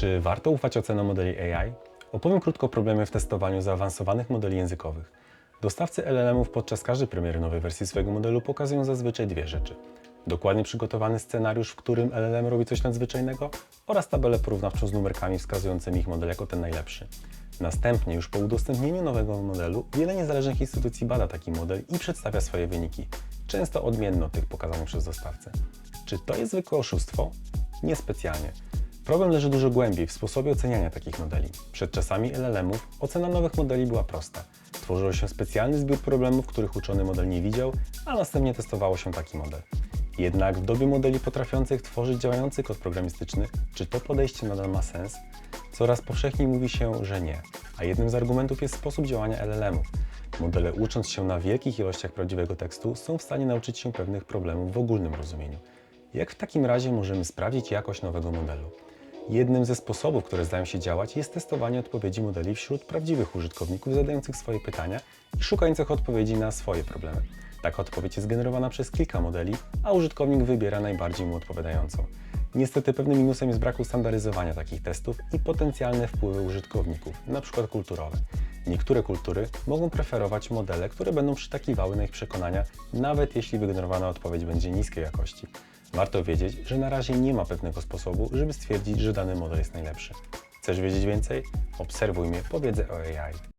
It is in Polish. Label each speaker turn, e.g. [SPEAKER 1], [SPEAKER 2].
[SPEAKER 1] Czy warto ufać ocenom modeli AI? Opowiem krótko o problemie w testowaniu zaawansowanych modeli językowych. Dostawcy LLM-ów podczas każdej premiery nowej wersji swojego modelu pokazują zazwyczaj dwie rzeczy. Dokładnie przygotowany scenariusz, w którym LLM robi coś nadzwyczajnego oraz tabelę porównawczą z numerkami wskazującymi ich model jako ten najlepszy. Następnie, już po udostępnieniu nowego modelu, wiele niezależnych instytucji bada taki model i przedstawia swoje wyniki, często odmienne od tych pokazanych przez dostawcę. Czy to jest zwykłe oszustwo? Niespecjalnie. Problem leży dużo głębiej w sposobie oceniania takich modeli. Przed czasami LLM-ów ocena nowych modeli była prosta. Tworzyło się specjalny zbiór problemów, których uczony model nie widział, a następnie testowało się taki model. Jednak w dobie modeli potrafiących tworzyć działający kod programistyczny, czy to podejście nadal ma sens? Coraz powszechniej mówi się, że nie. A jednym z argumentów jest sposób działania LLM-ów. Modele ucząc się na wielkich ilościach prawdziwego tekstu są w stanie nauczyć się pewnych problemów w ogólnym rozumieniu. Jak w takim razie możemy sprawdzić jakość nowego modelu? Jednym ze sposobów, które zdają się działać, jest testowanie odpowiedzi modeli wśród prawdziwych użytkowników zadających swoje pytania i szukających odpowiedzi na swoje problemy. Taka odpowiedź jest generowana przez kilka modeli, a użytkownik wybiera najbardziej mu odpowiadającą. Niestety pewnym minusem jest brak ustandaryzowania takich testów i potencjalne wpływy użytkowników, np. kulturowe. Niektóre kultury mogą preferować modele, które będą przytakiwały na ich przekonania, nawet jeśli wygenerowana odpowiedź będzie niskiej jakości. Warto wiedzieć, że na razie nie ma pewnego sposobu, żeby stwierdzić, że dany model jest najlepszy. Chcesz wiedzieć więcej? Obserwuj mnie po wiedzę o AI.